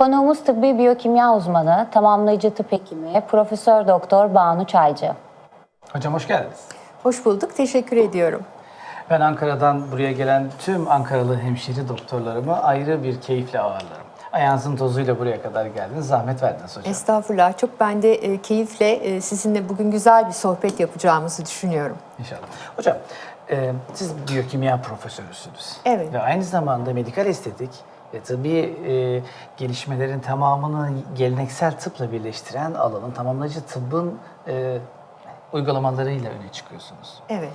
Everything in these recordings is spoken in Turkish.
Konuğumuz tıbbi biyokimya uzmanı, tamamlayıcı tıp hekimi, Profesör Doktor Banu Çaycı. Hocam hoş geldiniz. Hoş bulduk, teşekkür ediyorum. Ben Ankara'dan buraya gelen tüm Ankaralı hemşire doktorlarımı ayrı bir keyifle ağırlarım. Ayağınızın tozuyla buraya kadar geldiniz, zahmet verdiniz hocam. Estağfurullah, çok ben de e, keyifle e, sizinle bugün güzel bir sohbet yapacağımızı düşünüyorum. İnşallah. Hocam, e, siz biyokimya profesörüsünüz. Evet. Ve aynı zamanda medikal estetik ve tıbbi e, gelişmelerin tamamını geleneksel tıpla birleştiren alanın tamamlayıcı tıbbın e, uygulamalarıyla öne çıkıyorsunuz. Evet.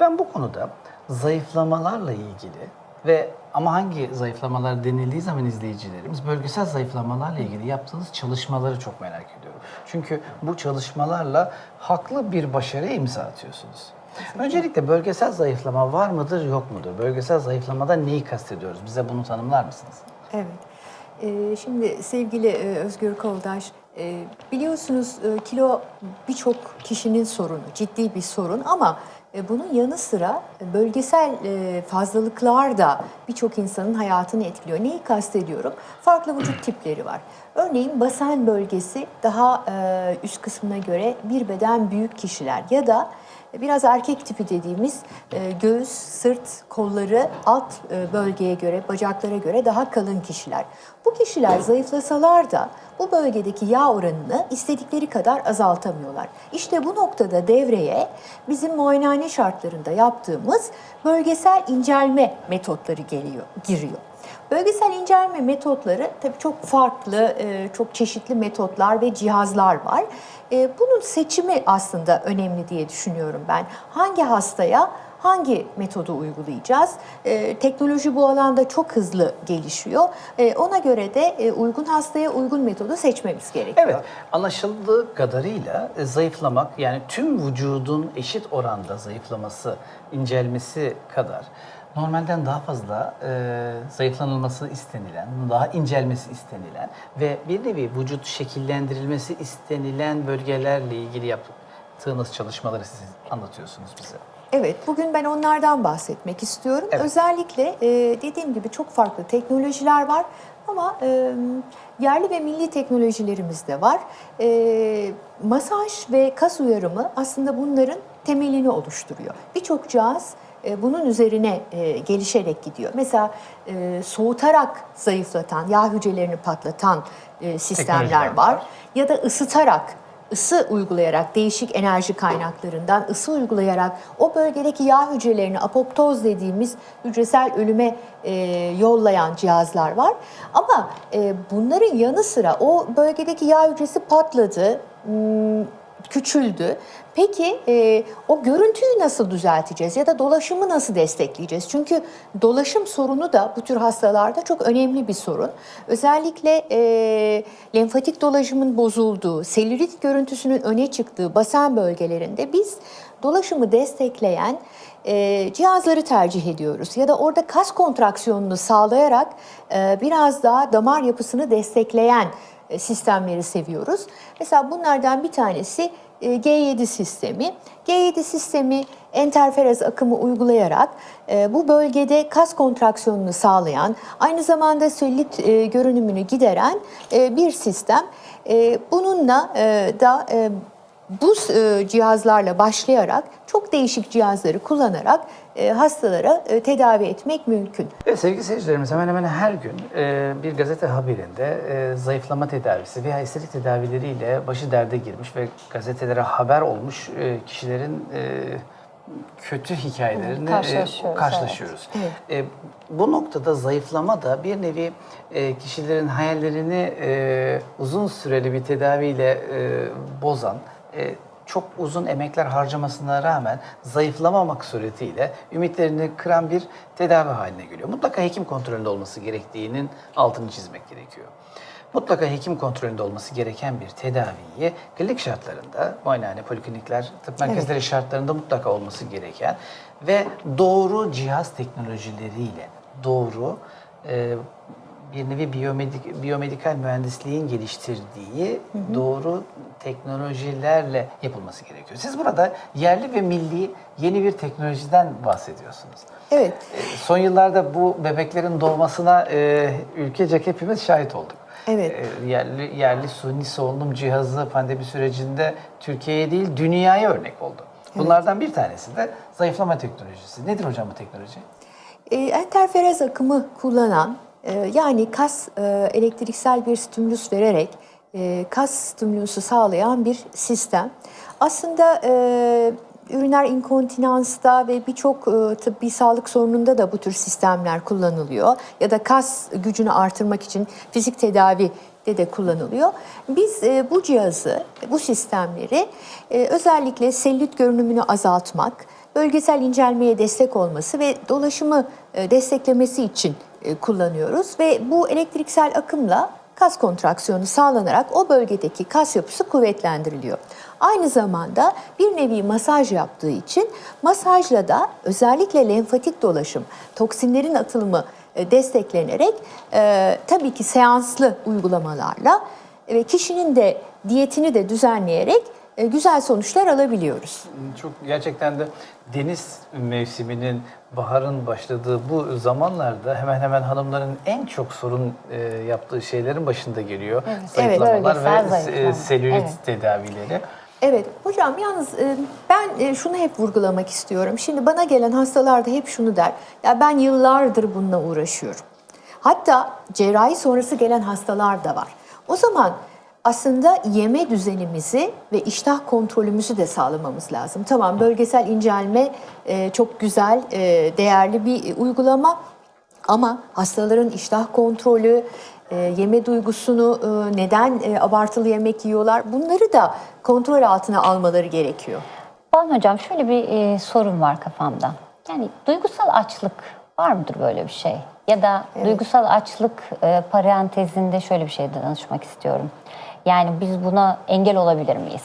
Ben bu konuda zayıflamalarla ilgili ve ama hangi zayıflamalar denildiği zaman izleyicilerimiz bölgesel zayıflamalarla ilgili yaptığınız çalışmaları çok merak ediyorum. Çünkü bu çalışmalarla haklı bir başarıya imza atıyorsunuz. Öncelikle bölgesel zayıflama var mıdır yok mudur? Bölgesel zayıflamada neyi kastediyoruz? Bize bunu tanımlar mısınız? Evet. Ee, şimdi sevgili e, Özgür Koldaş, e, biliyorsunuz e, kilo birçok kişinin sorunu, ciddi bir sorun ama bunun yanı sıra bölgesel fazlalıklar da birçok insanın hayatını etkiliyor. Neyi kastediyorum? Farklı vücut tipleri var. Örneğin basen bölgesi daha üst kısmına göre bir beden büyük kişiler ya da Biraz erkek tipi dediğimiz e, göğüs, sırt, kolları alt e, bölgeye göre, bacaklara göre daha kalın kişiler. Bu kişiler zayıflasalar da bu bölgedeki yağ oranını istedikleri kadar azaltamıyorlar. İşte bu noktada devreye bizim muayenehane şartlarında yaptığımız bölgesel incelme metotları geliyor, giriyor. Bölgesel incelme metotları tabii çok farklı, e, çok çeşitli metotlar ve cihazlar var. E, Bunun seçimi aslında önemli diye düşünüyorum ben. Hangi hastaya hangi metodu uygulayacağız? E, Teknoloji bu alanda çok hızlı gelişiyor. E, Ona göre de e, uygun hastaya uygun metodu seçmemiz gerekiyor. Evet, anlaşıldığı kadarıyla e, zayıflamak yani tüm vücudun eşit oranda zayıflaması, incelmesi kadar normalden daha fazla e, zayıflanılması istenilen, daha incelmesi istenilen ve bir nevi vücut şekillendirilmesi istenilen bölgelerle ilgili yaptığınız çalışmaları siz anlatıyorsunuz bize. Evet, bugün ben onlardan bahsetmek istiyorum. Evet. Özellikle e, dediğim gibi çok farklı teknolojiler var ama e, yerli ve milli teknolojilerimiz de var. E, masaj ve kas uyarımı aslında bunların temelini oluşturuyor. Birçok cihaz e, bunun üzerine e, gelişerek gidiyor. Mesela e, soğutarak zayıflatan, yağ hücrelerini patlatan e, sistemler var. var. Ya da ısıtarak ısı uygulayarak değişik enerji kaynaklarından ısı uygulayarak o bölgedeki yağ hücrelerini apoptoz dediğimiz hücresel ölüme e, yollayan cihazlar var. Ama e, bunların yanı sıra o bölgedeki yağ hücresi patladı, hmm, küçüldü. Peki e, o görüntüyü nasıl düzelteceğiz ya da dolaşımı nasıl destekleyeceğiz? Çünkü dolaşım sorunu da bu tür hastalarda çok önemli bir sorun. Özellikle e, lenfatik dolaşımın bozulduğu, selülit görüntüsünün öne çıktığı basen bölgelerinde biz dolaşımı destekleyen e, cihazları tercih ediyoruz. Ya da orada kas kontraksiyonunu sağlayarak e, biraz daha damar yapısını destekleyen sistemleri seviyoruz. Mesela bunlardan bir tanesi e, G7 sistemi. G7 sistemi enterferez akımı uygulayarak e, bu bölgede kas kontraksiyonunu sağlayan, aynı zamanda selülit e, görünümünü gideren e, bir sistem. E, bununla e, da e, bu e, cihazlarla başlayarak çok değişik cihazları kullanarak e, hastalara e, tedavi etmek mümkün. Evet sevgili seyircilerimiz hemen hemen her gün e, bir gazete haberinde e, zayıflama tedavisi veya estetik tedavileriyle başı derde girmiş ve gazetelere haber olmuş e, kişilerin e, kötü hikayelerini e, Karşılaşıyoruz, karşılaşıyoruz. evet. E, bu noktada zayıflama da bir nevi e, kişilerin hayallerini e, uzun süreli bir tedaviyle e, bozan, e, çok uzun emekler harcamasına rağmen zayıflamamak suretiyle ümitlerini kıran bir tedavi haline geliyor. Mutlaka hekim kontrolünde olması gerektiğinin altını çizmek gerekiyor. Mutlaka hekim kontrolünde olması gereken bir tedaviyi klinik şartlarında, muayenehane, poliklinikler, tıp merkezleri şartlarında mutlaka olması gereken ve doğru cihaz teknolojileriyle, doğru e, bir nevi biyomedik, biyomedikal mühendisliğin geliştirdiği doğru teknolojilerle yapılması gerekiyor. Siz burada yerli ve milli yeni bir teknolojiden bahsediyorsunuz. Evet. E, Son yıllarda bu bebeklerin doğmasına e, ülkecek hepimiz şahit olduk. Evet. E, yerli, yerli suni solunum cihazı pandemi sürecinde Türkiye'ye değil dünyaya örnek oldu. Bunlardan bir tanesi de zayıflama teknolojisi. Nedir hocam bu teknoloji? E, enterferez akımı kullanan e, yani kas e, elektriksel bir stimulus vererek e, kas stimulusu sağlayan bir sistem. Aslında e, üriner inkontinansta ve birçok tıbbi sağlık sorununda da bu tür sistemler kullanılıyor. Ya da kas gücünü artırmak için fizik tedavi de de kullanılıyor. Biz e, bu cihazı, bu sistemleri e, özellikle selülit görünümünü azaltmak, bölgesel incelmeye destek olması ve dolaşımı e, desteklemesi için kullanıyoruz ve bu elektriksel akımla kas kontraksiyonu sağlanarak o bölgedeki kas yapısı kuvvetlendiriliyor. Aynı zamanda bir nevi masaj yaptığı için masajla da özellikle lenfatik dolaşım, toksinlerin atılımı e, desteklenerek e, tabii ki seanslı uygulamalarla ve kişinin de diyetini de düzenleyerek e, güzel sonuçlar alabiliyoruz. Çok gerçekten de deniz mevsiminin baharın başladığı bu zamanlarda hemen hemen hanımların en çok sorun e, yaptığı şeylerin başında geliyor. Evet. Zayıflamalar Evet, ve zayıflama. e, selülit Evet. tedavileri. Evet hocam yalnız ben şunu hep vurgulamak istiyorum. Şimdi bana gelen hastalar da hep şunu der. Ya ben yıllardır bununla uğraşıyorum. Hatta cerrahi sonrası gelen hastalar da var. O zaman aslında yeme düzenimizi ve iştah kontrolümüzü de sağlamamız lazım. Tamam bölgesel incelme e, çok güzel, e, değerli bir uygulama. Ama hastaların iştah kontrolü, e, yeme duygusunu, e, neden e, abartılı yemek yiyorlar bunları da kontrol altına almaları gerekiyor. Banu Hocam şöyle bir e, sorun var kafamda. Yani duygusal açlık var mıdır böyle bir şey? Ya da duygusal açlık e, parantezinde şöyle bir şey danışmak istiyorum. Yani biz buna engel olabilir miyiz?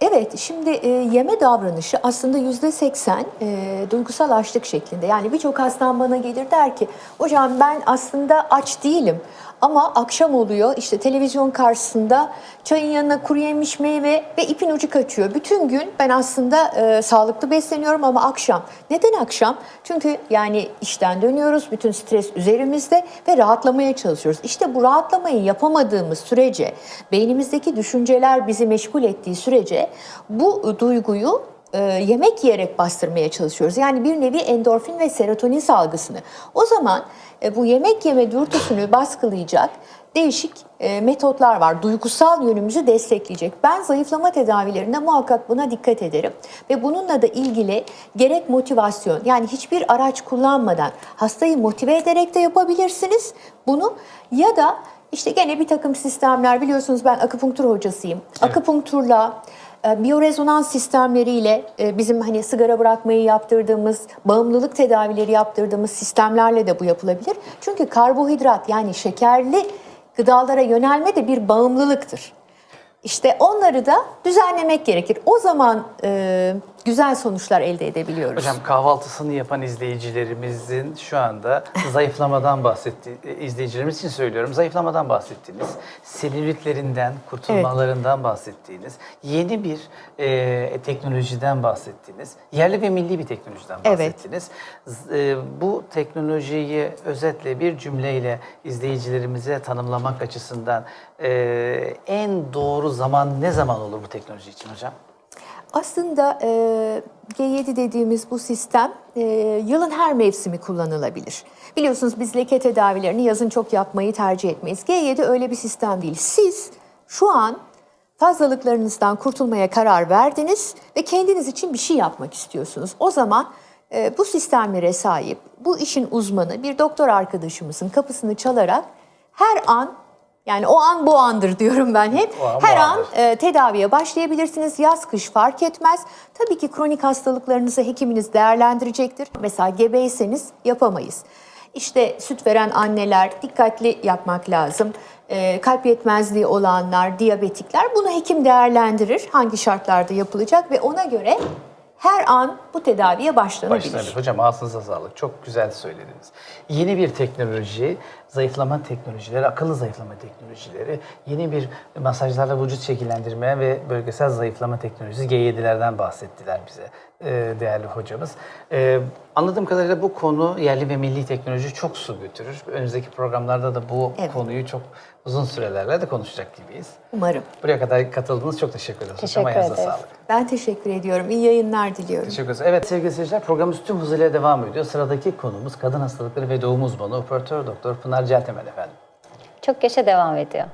Evet, şimdi e, yeme davranışı aslında yüzde seksen e, duygusal açlık şeklinde. Yani birçok hastam bana gelir der ki, hocam ben aslında aç değilim ama akşam oluyor işte televizyon karşısında çayın yanına kuru yemiş meyve ve ipin ucu kaçıyor. Bütün gün ben aslında e, sağlıklı besleniyorum ama akşam. Neden akşam? Çünkü yani işten dönüyoruz, bütün stres üzerimizde ve rahatlamaya çalışıyoruz. İşte bu rahatlamayı yapamadığımız sürece, beynimizdeki düşünceler bizi meşgul ettiği sürece bu duyguyu e, yemek yiyerek bastırmaya çalışıyoruz. Yani bir nevi endorfin ve serotonin salgısını. O zaman e, bu yemek yeme dürtüsünü baskılayacak değişik e, metotlar var. Duygusal yönümüzü destekleyecek. Ben zayıflama tedavilerinde muhakkak buna dikkat ederim. Ve bununla da ilgili gerek motivasyon yani hiçbir araç kullanmadan hastayı motive ederek de yapabilirsiniz bunu ya da işte gene bir takım sistemler biliyorsunuz ben akupunktur hocasıyım. Akupunkturla e, biyorezonans sistemleriyle e, bizim hani sigara bırakmayı yaptırdığımız, bağımlılık tedavileri yaptırdığımız sistemlerle de bu yapılabilir. Çünkü karbohidrat yani şekerli gıdalara yönelme de bir bağımlılıktır. İşte onları da düzenlemek gerekir. O zaman e, güzel sonuçlar elde edebiliyoruz. Hocam kahvaltısını yapan izleyicilerimizin şu anda zayıflamadan bahsetti izleyicilerimiz için söylüyorum. Zayıflamadan bahsettiğiniz, selülitlerinden kurtulmalarından bahsettiğiniz, yeni bir e, teknolojiden bahsettiğiniz, yerli ve milli bir teknolojiden Evet. bahsettiniz. Z- e, bu teknolojiyi özetle bir cümleyle izleyicilerimize tanımlamak açısından e, en doğru zaman ne zaman olur bu teknoloji için hocam? Aslında e, G7 dediğimiz bu sistem e, yılın her mevsimi kullanılabilir. Biliyorsunuz biz leke tedavilerini yazın çok yapmayı tercih etmeyiz. G7 öyle bir sistem değil. Siz şu an fazlalıklarınızdan kurtulmaya karar verdiniz ve kendiniz için bir şey yapmak istiyorsunuz. O zaman e, bu sistemlere sahip, bu işin uzmanı bir doktor arkadaşımızın kapısını çalarak her an yani o an bu andır diyorum ben hep. An her an e, tedaviye başlayabilirsiniz. Yaz kış fark etmez. Tabii ki kronik hastalıklarınızı hekiminiz değerlendirecektir. Mesela gebeyseniz yapamayız. İşte süt veren anneler dikkatli yapmak lazım. E, kalp yetmezliği olanlar, diyabetikler bunu hekim değerlendirir. Hangi şartlarda yapılacak ve ona göre her an bu tedaviye başlanabilir. Başlanır. Hocam ağzınıza sağlık. Çok güzel söylediniz. Yeni bir teknoloji zayıflama teknolojileri, akıllı zayıflama teknolojileri, yeni bir masajlarla vücut şekillendirme ve bölgesel zayıflama teknolojisi G7'lerden bahsettiler bize e, değerli hocamız. Anladığım kadarıyla bu konu yerli ve milli teknoloji çok su götürür. Önümüzdeki programlarda da bu Evet. konuyu çok uzun sürelerle de konuşacak gibiyiz. Umarım. Buraya kadar katıldınız. Çok teşekkür ederiz. Teşekkür ederiz. sağlık. Ben teşekkür ediyorum. İyi yayınlar diliyorum. Teşekkür ederiz. Evet sevgili seyirciler programımız tüm hızıyla devam ediyor. Sıradaki konumuz kadın hastalıkları ve doğum uzmanı operatör doktor Pınar Celtemel efendim. Çok yaşa devam ediyor.